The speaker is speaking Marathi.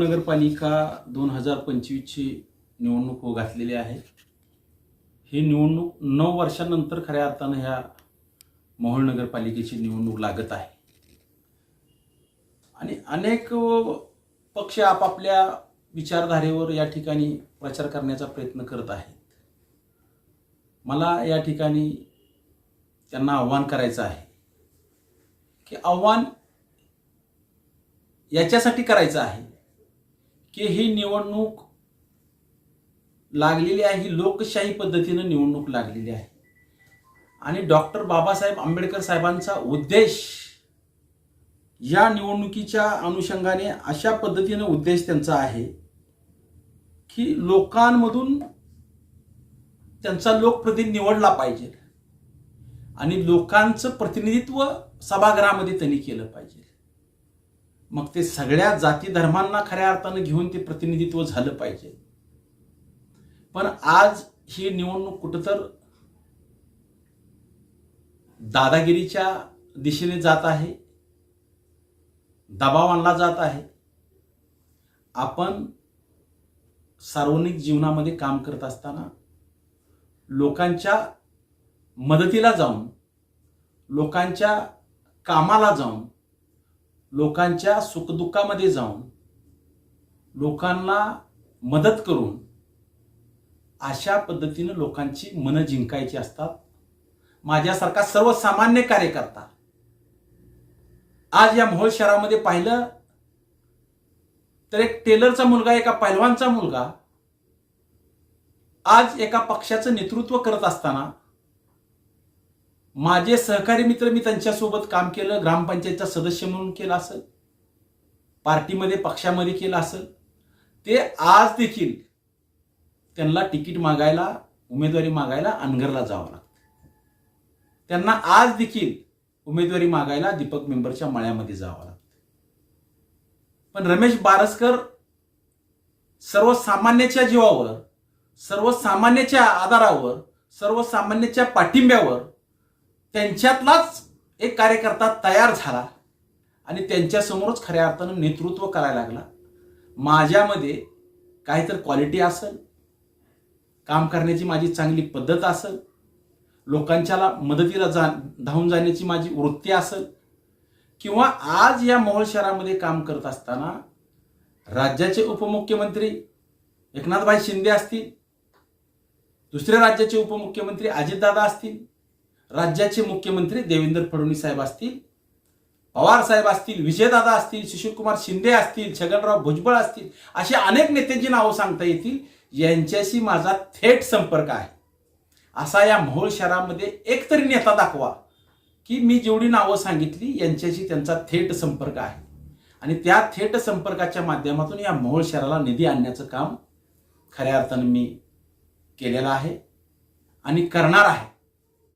नगरपालिका दोन हजार पंचवीसची निवडणूक घातलेली आहे. ही निवडणूक नऊ वर्षानंतर खऱ्या अर्थानं ह्या मोहोळ नगरपालिकेची निवडणूक लागत आहे. आणि अनेक पक्ष आपापल्या विचारधारेवर या ठिकाणी प्रचार करण्याचा प्रयत्न करत आहेत. मला या ठिकाणी त्यांना आव्हान करायचं आहे की आव्हान याच्यासाठी करायचं आहे की ही निवडणूक लागलेली आहे ही लोकशाही पद्धतीनं निवडणूक लागलेली आहे. आणि डॉक्टर बाबासाहेब आंबेडकर साहेबांचा उद्देश या निवडणुकीच्या अनुषंगाने अशा पद्धतीनं उद्देश त्यांचा आहे की लोकांमधून त्यांचा लोकप्रतिनिधी निवडला पाहिजे. आणि लोकांचं प्रतिनिधित्व सभागृहामध्ये त्यांनी केलं पाहिजे. मग ते सगळ्या जाती धर्मांना खऱ्या अर्थानं घेऊन ते प्रतिनिधित्व झालं पाहिजे. पण आज ही निवडणूक कुठं तर दादागिरीच्या दिशेने जात आहे दबाव आणला जात आहे. आपण सार्वजनिक जीवनामध्ये काम करत असताना लोकांच्या मदतीला जाऊन लोकांच्या कामाला जाऊन लोकांच्या सुखदुःखामध्ये जाऊन लोकांना मदत करून अशा पद्धतीनं लोकांची मनं जिंकायची असतात. माझ्यासारखा सर्वसामान्य कार्यकर्ता आज या मोहोळ शहरामध्ये पाहिलं तर एक टेलरचा मुलगा एका पैलवानचा मुलगा आज एका पक्षाचं नेतृत्व करत असताना माझे सहकारी मित्र मी त्यांच्यासोबत काम केलं ग्रामपंचायतचा सदस्य म्हणून केलं असेल पार्टीमध्ये पक्षामध्ये केलं असेल ते आज देखील त्यांना तिकीट मागायला उमेदवारी मागायला अनगरला जावं लागतं. त्यांना आज देखील उमेदवारी मागायला दीपक मेंबरच्या मळ्यामध्ये जावं लागतं. पण रमेश बारसकर सर्वसामान्याच्या जीवावर सर्वसामान्याच्या आधारावर सर्वसामान्याच्या पाठिंब्यावर त्यांच्यातलाच एक कार्यकर्ता तयार झाला आणि त्यांच्यासमोरच खऱ्या अर्थानं नेतृत्व करायला लागला. माझ्यामध्ये काहीतरी क्वालिटी असेल काम करण्याची माझी चांगली पद्धत असेल लोकांच्याला मदतीला जा धावून जाण्याची माझी वृत्ती असेल किंवा आज या मोहोळ शहरामध्ये काम करत असताना राज्याचे उपमुख्यमंत्री एकनाथभाई शिंदे असतील दुसऱ्या राज्याचे उपमुख्यमंत्री अजितदादा असतील राज्याचे मुख्यमंत्री देवेंद्र फडणवीस साहेब असतील पवार साहेब असतील विजयदादा असतील सुशीलकुमार शिंदे असतील छगनराव भुजबळ असतील असे अनेक नेत्यांची नावं सांगता येतील यांच्याशी माझा थेट संपर्क आहे. असा या मोहोळ शहरामध्ये एकतरी नेता दाखवा की मी जेवढी नावं सांगितली यांच्याशी त्यांचा थेट संपर्क आहे. आणि त्या थेट संपर्काच्या माध्यमातून या मोहोळ शहराला निधी आणण्याचं काम खऱ्या अर्थानं मी केलेलं आहे आणि करणार आहे.